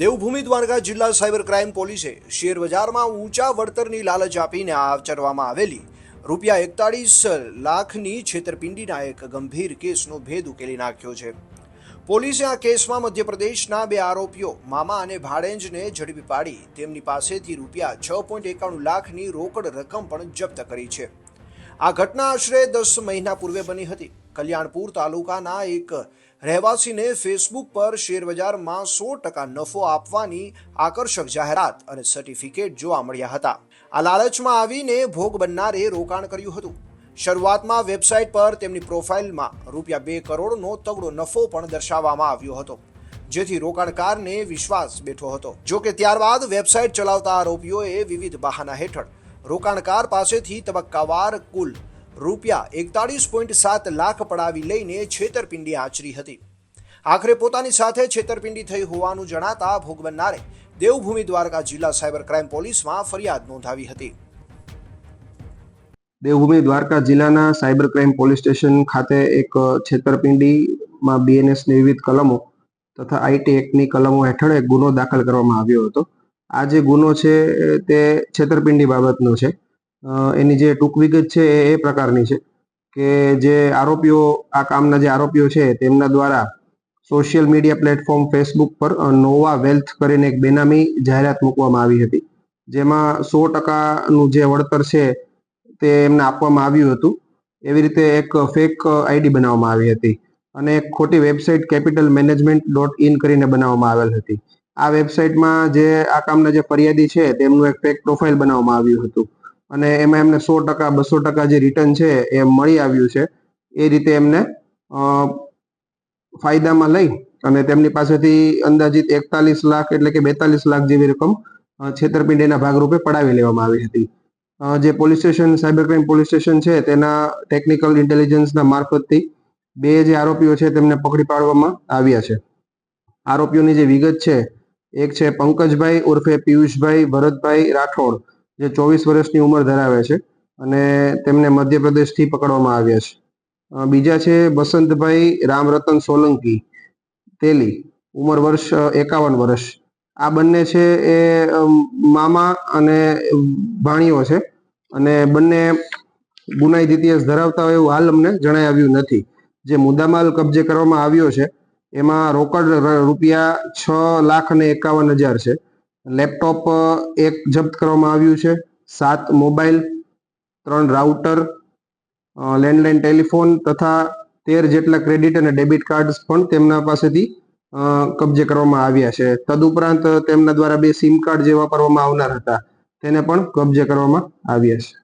દેવભૂમિ દ્વારકા જિલ્લા cyber crime પોલીસે share બજારમાં ઊંચા વળતરની લાલચ આપીને આચરવામાં આવેલી રૂપિયા એકતાળીસ લાખની છેતરપિંડીના એક ગંભીર કેસનો ભેદ ઉકેલી નાખ્યો છે. પોલીસે આ કેસમાં મધ્યપ્રદેશના બે આરોપીઓ, મામા અને ભાડેંજને ઝડપી પાડી તેમની પાસેથી રૂપિયા છ પોઈન્ટ એકાણું લાખની રોકડ રકમ પણ જપ્ત કરી છે. આ ઘટના આશરે દસ મહિના પૂર્વે બની હતી. કલ્યાણપુર તાલુકાના એક રહેવાસીને ફેસબુક પર શેરબજારમાં સો ટકા નફો આપવાની આકર્ષક જાહેરાત અને સર્ટિફિકેટ જોવા મળ્યા હતા. આ લાલચમાં આવીને ભોગ બનનારે રોકાણ કર્યું હતું. શરૂઆતમાં વેબસાઇટ પર તેમની પ્રોફાઇલમાં રૂપિયા બે કરોડનો તગડો નફો પણ દર્શાવવામાં આવ્યો હતો, જેથી રોકાણકારને વિશ્વાસ બેઠો હતો. જો કે ત્યારબાદ વેબસાઇટ ચલાવતા આરોપીઓએ વિવિધ બહાના હેઠળ રોકાણકાર પાસેથી તબક્કાવાર કુલ રૂપિયા એકતાળીસ પોઈન્ટ સાત લાખ પડાવી લઈને છેતરપિંડી આચરી હતી. આખરે પોતાની સાથે છેતરપિંડી થઈ હોવાનું જણાતા ભોગ બનનારે દેવભૂમિ દ્વારકા જિલ્લા સાયબર ક્રાઇમ પોલીસમાં ફરિયાદ નોંધાવી હતી. દેવભૂમિ દ્વારકા જિલ્લાના સાયબર ક્રાઇમ પોલીસ સ્ટેશન ખાતે એક છેતરપિંડીમાં બીએનએસની વિવિધ કલમો તથા આઈટી એક્ટની કલમો હેઠળ એક ગુનો દાખલ કરવામાં આવ્યો હતો. આ જે ગુનો છે તે છેતરપિંડી બાબતનો છે. એની જે ટૂંક વિગત છે, એ પ્રકારની છે કે જે આરોપીઓ, આ કામના જે આરોપીઓ છે, તેમના દ્વારા સોશિયલ મીડિયા પ્લેટફોર્મ ફેસબુક પર નોવા વેલ્થ કરીને એક બેનામી જાહેરાત મૂકવામાં આવી હતી. જેમાં સો ટકાનું જે વળતર છે, તે એમને આપવામાં આવ્યું હતું. એવી રીતે એક ફેક આઈડી બનાવવામાં આવી હતી. અને એક ખોટી website capital management dot in કરીને બનાવવામાં આવેલ હતી. આ વેબસાઇટમાં જે આ કામના જે ફરિયાદી છે, તેમનું એક ફેક પ્રોફાઇલ બનાવવામાં આવ્યું હતું. અને એમાં એમને સો ટકા, બસો ટકા જે રિટર્ન છે, એ મળી આવ્યું છે. એ રીતે એમને ફાયદામાં લઈ અને તેમની પાસેથી અંદાજિત એકતાલીસ લાખ એટલે કે બેતાલીસ લાખ જેવી રકમ છેતરપિંડીના ભાગરૂપે પડાવી લેવામાં આવી હતી. જે police station, cyber crime police station છે, તેના ટેકનિકલ ઇન્ટેલિજન્સના મારફતથી બે જે આરોપીઓ છે, તેમને પકડી પાડવામાં આવ્યા છે. આરોપીઓની જે વિગત છે એક છે પંકજભાઈ ઉર્ફે પિયુષભાઈ ભરતભાઈ રાઠોડ, જે ચોવીસ વર્ષની ઉંમર ધરાવે છે અને તેમને મધ્યપ્રદેશથી પકડવામાં આવ્યા છે. બીજા છે બસંતભાઈ રામરતન સોલંકી, તેલી, ઉંમર વર્ષ એકાવન વર્ષ. આ બંને છે એ મામા અને ભાણીઓ છે અને બંને ગુનાહિત ઇતિહાસ ધરાવતા હોય એવું હાલ અમને જણાઈ આવ્યું નથી. જે મુદ્દામાલ કબજે કરવામાં આવ્યો છે એમાં રોકડ રૂપિયા છ લાખ અને એકાવન હજાર છે. લેપટોપ એક જપ્ત કરવામાં આવ્યું છે. સાત મોબાઈલ, ત્રણ રાઉટર લેન્ડલાઇન ટેલિફોન તથા તેર જેટલા ક્રેડિટ અને ડેબિટ કાર્ડ્સ પણ તેમના પાસેથી કબજે કરવામાં આવ્યા છે. તદુપરાંત તેમના દ્વારા બે સિમ કાર્ડ જે વાપરવામાં આવનાર હતા, તેને પણ કબજે કરવામાં આવ્યા છે.